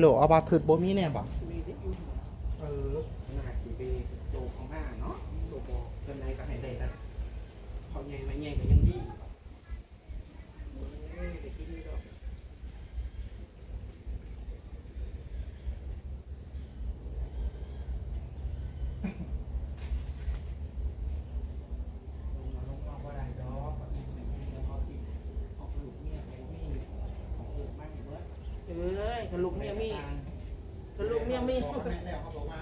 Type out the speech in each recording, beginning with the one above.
โหลเอาบาคืดบ่มีแน่บ่มีได้อเออนาสิไปโตของห้าเนาะโตบ่เพิ่นใดก็ให้ได้แต่เขาใหญ่มาใหญ่ก็ยังดีเอ้ยได้กินนี่ดอก ลงมาลงมาบ่ได้ดอกก็อีสิให้เขาติดออกลูกเมียเขามีของลูกมาให้เบิด เอ้ยขลุกเมียมีขลุกเมียมีบอกแม่แล้วเขาบอกว่า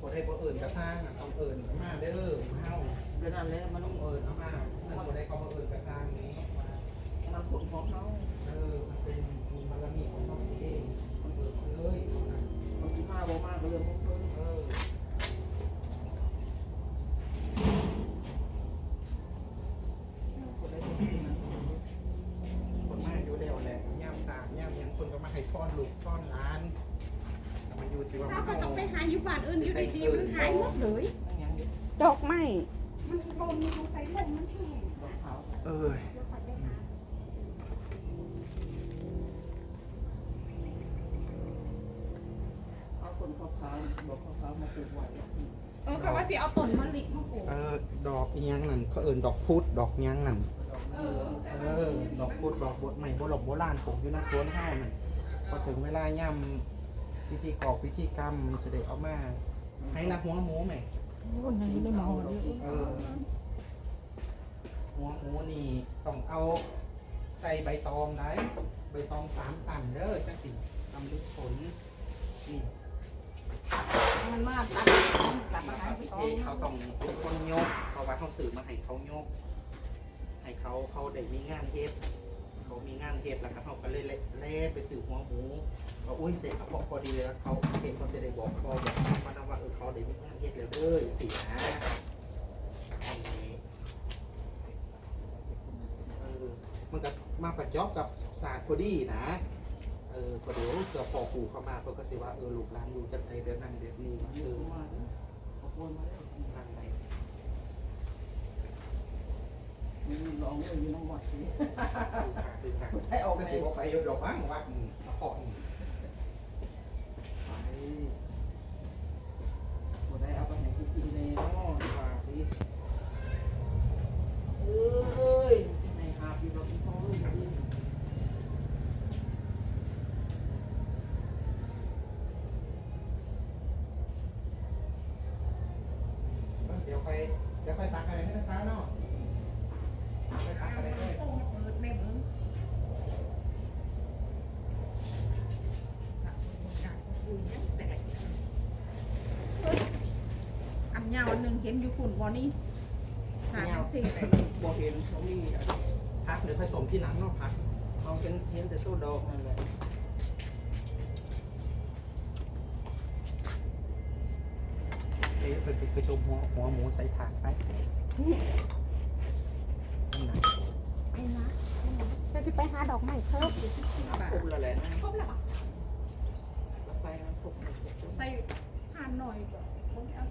บ่ได้บ่เอิ้นก็สร้างอะต้องเอิ้นมาเด้อเฮาเดี๋ยวนั้นแหละมันต้องเอิญเอามาเงินบ่ได้ก็บ่เอิญกระสร้างนี้ว่ามันผลของเขา เออมันเป็นมีบารมีของเขาเองมันเบิกเลยเอานะ มันกินมาบ่มากก็เรื่องของเพิ่น เออคนมาอยู่แล้วแหละย่ามสากย่ามหยัง คนก็มาให้ซ่อนลูกซ่อนหลานแต่มันอยู่ที่ว่าทราบว่าต้องไปหาอยู่บ้านอื่นอยู่ดีๆมันหายหมดเลยนั่นยังอยู่ดอกไม้มันลมมันใส่ลมมันแห้งดอกขาวเออเดี๋ยวขอไปหาเอาคนขาวๆดอกขาวๆมาปลูกไว้เออก็ว่าสิเอาต้นมะลิมาปลูกเออดอกอีหยังนั่นเขาเอิญดอกพุดดอกหยังนั่นดอกเอเหลือองเออดอกพุดดอกบดใหม่โบราณโบราณปลูกอยู่ในสวนเฮานั่น พอถึงเวลาย่ำพิธีกรอกพิธีกรรมจะได้เอามาให้นักหัวหมูไหมโอ้ยยังไม่ได้เมาเลยเออหัวหมูนี่ต้องเอาใส่ใบตองได้ใบตองสามสั่นเด้อจังสิทำลูกผลนี่มันมาตัดตัดมาหาทำไปพิตอธีงเขาต้องเป็นคนยกเพราะว่าเขาสื่อมาให้เขายกให้เขาเขาได้มีงานเฮ็ด เขามีงานเฮ็ดแล้วก็เขาก็เลยเล่ไปสื่อหัวหมูก็อุ้ยเสร็จเขาบอพอดีเลยเขาเห็นเขาเสร็จได้บอกพอบอกมานะว่าเออเขาได้มีงานเฮ็ดแล้วเด้อสินะอันนี้มันก็มาประจอบกับศาสตร์พอดีนะเออพอเดี๋ยวเกิดพอปู่เข้ามาเพิ่นก็สิว่าเออลูกหลานอยู่จังไดแบบนั้นแบบนี้ว่าเยเออะอมากข องมืออยู่น้องวัดสิคือทางให้ออกไปสิบ่ไปอยู่ดอกมั้งวัดนครไปบ่ได้เอาไปให้กินเลยเนาะว่าสิเอ้ยในหาบอยู่ดอกอีทองเลยเดี๋ยวไปเดี๋ยวไปตักอะไรให้นะซ่าเนาะ อันยาวอันหนึ่งเห็นอยู่คุณบอนี่สามสี่แต่บ่เห็นเขามีพักเดี๋ยวค่อยต้มที่หลังเนาะพักเขาเห็นเห็นแต่ตัวดอกนั่นแหละเอ๊ะไปไปชมหัวหัวหมูใส่ถาดไป จะไปหาดอกไม้เพิ่มอยู่สิบสี่บาทครบแล้วะครบแล้วปะไฟใส่ผ่านหน่อยบ่ผงเอา